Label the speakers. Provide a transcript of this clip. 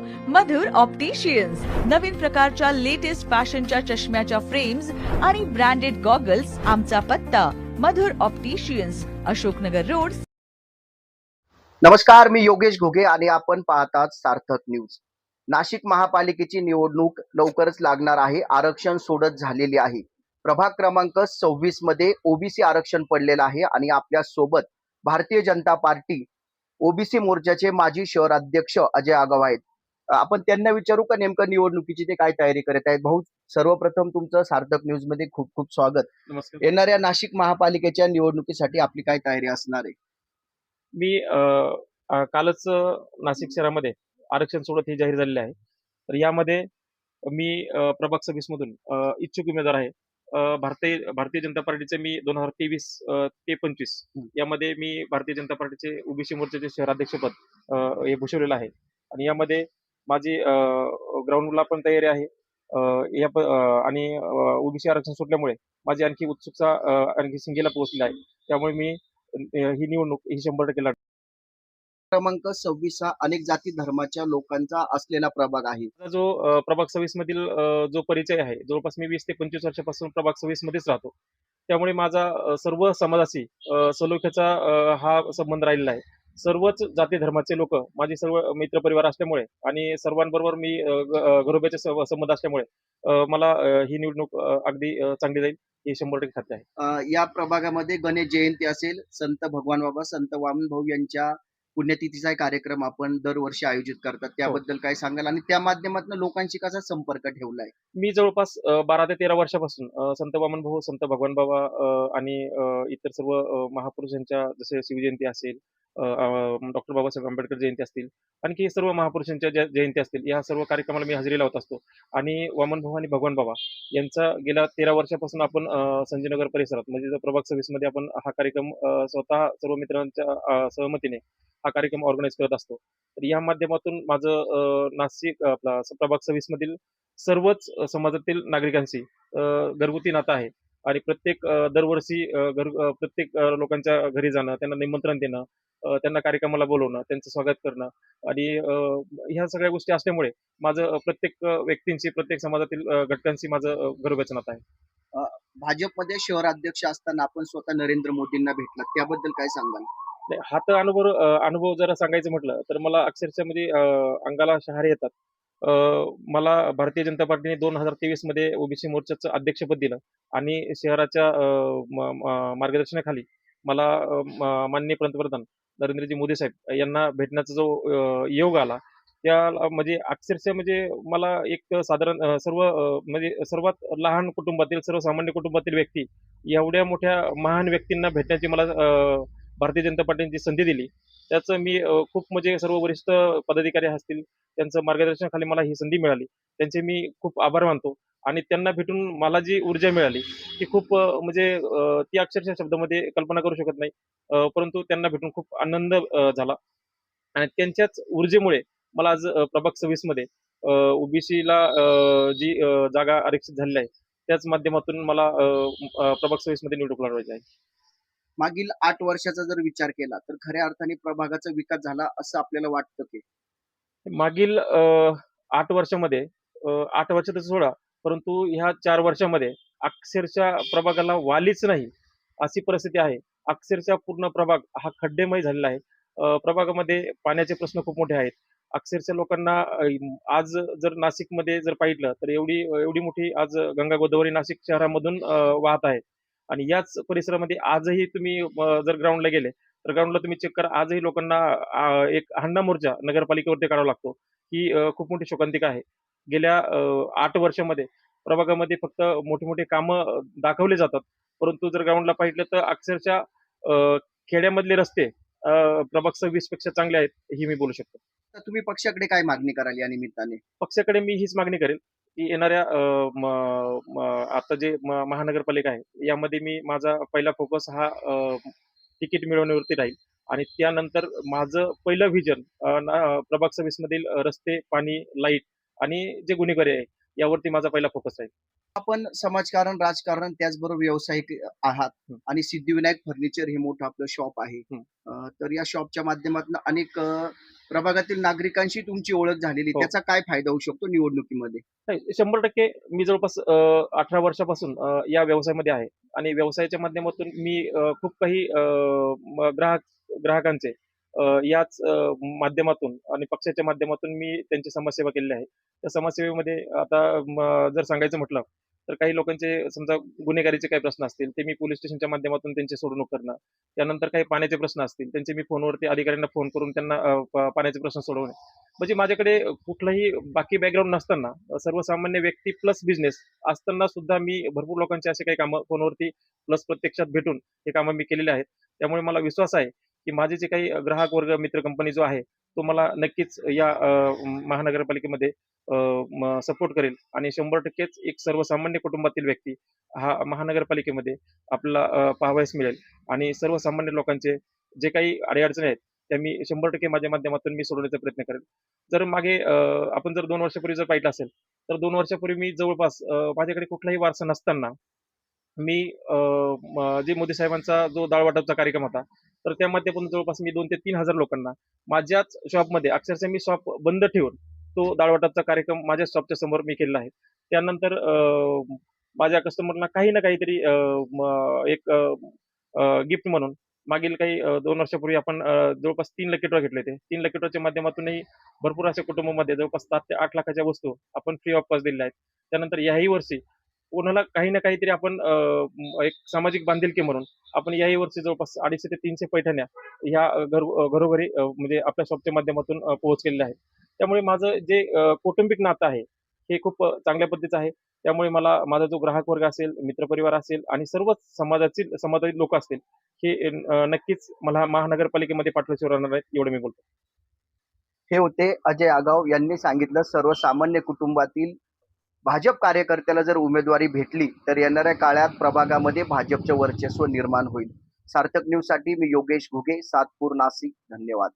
Speaker 1: मधुर opticians नवीन प्रकारच्या latest फॅशनच्या चष्म्याच्या फ्रेम्स आणि ब्रँडेड गॉगल्स आमचा पत्ता. Madhur opticians Ashoknagar road.
Speaker 2: नमस्कार मी योगेश घोगे आणि आपण पाहतात सार्थक न्यूज नाशिक महापालिकेची निवडणूक लवकरच लागणार आहे. आरक्षण सोडत झालेली आहे. प्रभाग क्रमांक सव्वीसमध्ये ओबीसी आरक्षण पडलेलं आहे आणि आपल्यासोबत भारतीय जनता पार्टी ओबीसी मोर्चाचे माजी शहराध्यक्ष अजय आगाव आहेत. आपण त्यांना विचारू का नेमकं निवडणुकीची ते काय तयारी करत आहेत? भाऊ सर्वप्रथम तुमचं सार्थक न्यूजमध्ये खूप खूप स्वागत. येणाऱ्या नाशिक महापालिकेच्या निवडणुकीसाठी आपली काय तयारी असणार आहे?
Speaker 3: मी कालच नाशिक शहरामध्ये आरक्षण सोडत हे जाहीर झालेले आहे. तर यामध्ये मी प्रभाग सव्वीस मधून इच्छुक उमेदवार आहे. भारतीय भारतीय जनता पार्टीचे मी दोन हजार तेवीस ते पंचवीस यामध्ये मी भारतीय जनता पार्टीचे ओबीसी मोर्चाचे शहराध्यक्षपद हे भूषवलेलं आहे. आणि यामध्ये माझी ग्राउंडला पण तयारी आहे. या आणि ओबीसी आरक्षण सुटल्यामुळे माझी आणखी उत्सुकता आणखी सिंगेला पोहोचली आहे. त्यामुळे मी ही निवडणूक ही शंभर टक्के लढ
Speaker 2: क्रमांक सव्वीस हा अनेक जाती धर्माच्या लोकांचा असलेला प्रभाग आहे.
Speaker 3: जो प्रभाग सव्वीस मधील जो परिचय आहे जवळपास मी वीस ते पंचवीस वर्षापासून प्रभाग सव्वीस मध्येच राहतो. त्यामुळे माझा सर्व समाजाशी सलोख्याचा हा संबंध राहिलेला आहे. सर्वच जाती धर्माचे लोक माझे सर्व मित्रपरिवार असल्यामुळे आणि सर्वांबरोबर मी घरोब्याचे संबंध असल्यामुळे मला ही निवडणूक अगदी चांगली जाईल हे शंभर टक्के खात्री आहे.
Speaker 2: या प्रभागामध्ये गणेश जयंती असेल संत भगवान बाबा संत वामन भाऊ यांच्या पुण्यतिथीचा कार्यक्रम आपण दरवर्षी आयोजित करतात. त्याबद्दल काय सांगाल? आणि त्या माध्यमातून लोकांशी कसा संपर्क ठेवलाय?
Speaker 3: मी जवळपास बारा ते तेरा वर्षापासून संत वामन भाऊ संत भगवान बाबा आणि इतर सर्व महापुरुषांच्या जसे शिवजयंती असेल डॉक्टर बाबासाहेब आंबेडकर जयंती असतील आणखी सर्व महापुरुषांच्या ज्या जयंती असतील या सर्व कार्यक्रमाला मी हजेरी लावत असतो. आणि वामन भाऊ आणि भगवान बाबा यांचा गेल्या तेरा वर्षापासून आपण संजयनगर परिसरात म्हणजे प्रभाग सव्वीसमध्ये आपण हा कार्यक्रम स्वतः सर्व मित्रांच्या सहमतीने हा कार्यक्रम ऑर्गनाईज करत असतो. तर या माध्यमातून माझं नाशिक आपला प्रभाग सव्वीस मधील सर्वच समाजातील नागरिकांशी घरगुती नातं आहे. आणि प्रत्येक दरवर्षी घर प्रत्येक लोकांच्या घरी जाणं त्यांना निमंत्रण देणं त्यांना कार्यक्रमाला बोलवणं त्यांचं स्वागत करणं आणि ह्या सगळ्या गोष्टी असल्यामुळे माझं प्रत्येक व्यक्तींशी प्रत्येक समाजातील घटकांशी माझं नातं आहे.
Speaker 2: भाजपमध्ये शहर अध्यक्ष असताना आपण स्वतः नरेंद्र मोदींना भेटलात त्याबद्दल काय सांगाल?
Speaker 3: हा तर अनुभव अनुभव जरा सांगायचं म्हटलं तर मला अक्षरशः म्हणजे अंगाला शहारे येतात. मला भारतीय जनता पार्टीने दोन हजार तेवीसमध्ये ओबीसी मोर्चाचं अध्यक्षपद दिलं आणि शहराच्या मार्गदर्शनाखाली मला माननीय पंतप्रधान नरेंद्रजी मोदी साहेब यांना भेटण्याचा जो योग आला त्या म्हणजे अक्षरशः म्हणजे मला एक साधारण सर्व म्हणजे सर्वात लहान कुटुंबातील सर्वसामान्य कुटुंबातील व्यक्ती एवढ्या मोठ्या महान व्यक्तींना भेटण्याची मला भारतीय जनता पार्टीने जी संधी दिली त्याचं मी खूप म्हणजे सर्व वरिष्ठ पदाधिकारी असतील त्यांचं मार्गदर्शनाखाली मला ही संधी मिळाली. त्यांचे मी खूप आभार मानतो. आणि त्यांना भेटून मला जी ऊर्जा मिळाली ती खूप म्हणजे ती अक्षरशः शब्दामध्ये कल्पना करू शकत नाही. परंतु त्यांना भेटून खूप आनंद झाला. आणि त्यांच्याच ऊर्जेमुळे मला आज प्रभाग सव्वीसमध्ये ओबीसीला जी जागा आरक्षित झालेली आहे त्याच माध्यमातून मला प्रभाग सव्वीसमध्ये निवडणूक लढवायची आहे.
Speaker 2: मागील आठ वर्षाचा जर विचार केला तर खऱ्या अर्थाने प्रभागाचा विकास झाला असं आपल्याला वाटतं की?
Speaker 3: मागील आठ वर्षामध्ये आठ वर्ष तर सोडा परंतु ह्या चार वर्षामध्ये अक्षरशः प्रभागाला वालीच नाही अशी परिस्थिती आहे. अक्षरशः पूर्ण प्रभाग हा खड्डेमय झालेला आहे. प्रभागामध्ये पाण्याचे प्रश्न खूप मोठे आहेत. अक्षरशः लोकांना आज जर नाशिकमध्ये जर पाहिलं तर एवढी एवढी मोठी आज गंगा गोदावरी नाशिक शहरामधून वाहत आहे. आणि याच परिसरामध्ये आजही तुम्ही जर ग्राउंडला गेले तर ग्राउंडला तुम्ही चेक करा. आजही लोकांना एक हंडा मोर्चा नगरपालिकेवरती काढावा लागतो ही खूप मोठी शोकांतिका आहे. गेल्या आठ वर्षामध्ये प्रभागामध्ये फक्त मोठे मोठे कामं दाखवले जातात. परंतु जर ग्राउंडला पाहिलं तर अक्षरशः खेड्यामधले रस्ते प्रभाग सव्वीसपेक्षा चांगले आहेत ही मी बोलू शकतो.
Speaker 2: तर तुम्ही पक्षाकडे काय मागणी कराल या निमित्ताने?
Speaker 3: पक्षाकडे मी हीच मागणी करेल. की येणाऱ्या आता जे महानगरपालिका आहे यामध्ये मी माझा पहिला फोकस हा तिकीट मिळवण्यावरती राहील. आणि त्यानंतर माझं पहिलं व्हिजन प्रभाग सव्वीस मधील रस्ते पाणी लाइट आणि जे गुन्हेगारी आहे यावरती माझा पहिला फोकस आहे.
Speaker 2: आपण समाजकारण राजकारण त्याचबरोबर व्यावसायिक आहात. आणि सिद्धिविनायक फर्निचर हे मोठं आपलं शॉप आहे. तर या शॉपच्या माध्यमातून अनेक प्रभागातील नागरिकांशी तुमची ओळख झालेली
Speaker 3: हो.
Speaker 2: त्याचा काय फायदा होऊ शकतो निवडणुकीमध्ये?
Speaker 3: नाही, शंभर टक्के मी जवळपास अठरा वर्षापासून या व्यवसायामध्ये आहे. आणि व्यवसायाच्या माध्यमातून मी खूप काही ग्राहक ग्राहकांचे याच माध्यमातून आणि पक्षाच्या माध्यमातून मी त्यांची समाजसेवा केलेली आहे. त्या समाजसेवेमध्ये आता जर सांगायचं म्हटलं तर काही लोकांचे समजा गुन्हेगारीचे काही प्रश्न असतील ते मी पोलीस स्टेशनच्या माध्यमातून त्यांची सोडवणूक करणं. त्यानंतर काही पाण्याचे प्रश्न असतील त्यांचे मी फोनवरती अधिकाऱ्यांना फोन करून त्यांना पाण्याचे प्रश्न सोडवणे. म्हणजे माझ्याकडे कुठलाही बाकी बॅकग्राऊंड नसताना सर्वसामान्य व्यक्ती प्लस बिझनेस असताना सुद्धा मी भरपूर लोकांचे असे काही कामं फोनवरती प्लस प्रत्यक्षात भेटून हे कामं मी केलेले आहेत. त्यामुळे मला विश्वास आहे की माझे जे काही ग्राहक वर्ग मित्र कंपनी जो आहे तुम्हाला नक्कीच या महानगरपालिकेमध्ये सपोर्ट करेल. आणि शंभर टक्केच एक सर्वसामान्य कुटुंबातील व्यक्ती हा महानगरपालिकेमध्ये आपल्याला पाहावयास मिळेल. आणि सर्वसामान्य लोकांचे जे काही अडीअडचणी आहेत त्या मी शंभर टक्के माझ्या माध्यमातून मी सोडवण्याचा प्रयत्न करेल. जर मागे आपण जर दोन वर्षापूर्वी जर पाहिलं असेल तर दोन वर्षापूर्वी मी जवळपास माझ्याकडे कुठलाही वारसा नसताना मी अ, जे मोदी साहेबांचा जो डाळ वाटपचा कार्यक्रम होता तर त्यामध्ये पण जवळपास मी दोन ते तीन हजार लोकांना माझ्याच शॉपमध्ये अक्षरशः मी शॉप बंद ठेवून तो दाळवटाचा कार्यक्रम माझ्या शॉपच्या समोर मी केलेला आहे. त्यानंतर अ, माझ्या कस्टमरना काही ना काहीतरी अ, एक गिफ्ट म्हणून मागील काही दोन वर्षापूर्वी आपण जवळपास तीन लकी घेतले होते. तीन लकी माध्यमातूनही भरपूर अशा कुटुंबामध्ये जवळपास सात ते आठ लाखाच्या वस्तू आपण फ्री ऑफ कॉस्ट दिलेल्या आहेत. त्यानंतर याही वर्षी कोणाला काही ना काहीतरी आपण एक सामाजिक बांधिलकी म्हणून आपण याही वर्षी जवळपास अडीचशे ते तीनशे पैठण्या ह्या घर घरोघरी म्हणजे आपल्या शॉपच्या माध्यमातून पोहोचलेल्या पोहोच केलेल्या आहेत. त्यामुळे माझं जे कौटुंबिक नातं आहे हे खूप चांगल्या पद्धतीचं आहे. त्यामुळे मला माझा जो ग्राहक वर्ग असेल मित्रपरिवार असेल आणि सर्वच समाजातील समाजातील लोक असतील हे नक्कीच मला महानगरपालिकेमध्ये पाठवल्याशिवाय राहणार आहेत एवढं मी बोलतो.
Speaker 2: हे होते अजय आगाव यांनी सांगितलं सर्वसामान्य कुटुंबातील भाजप कार्यकर्त्याला जर उमेदवारी भेटली तर येणाऱ्या काळात प्रभागामध्ये भाजपचे वर्चस्व निर्माण होईल. सार्थक न्यूजसाठी मी योगेश घुगे सातपूर नाशिक. धन्यवाद.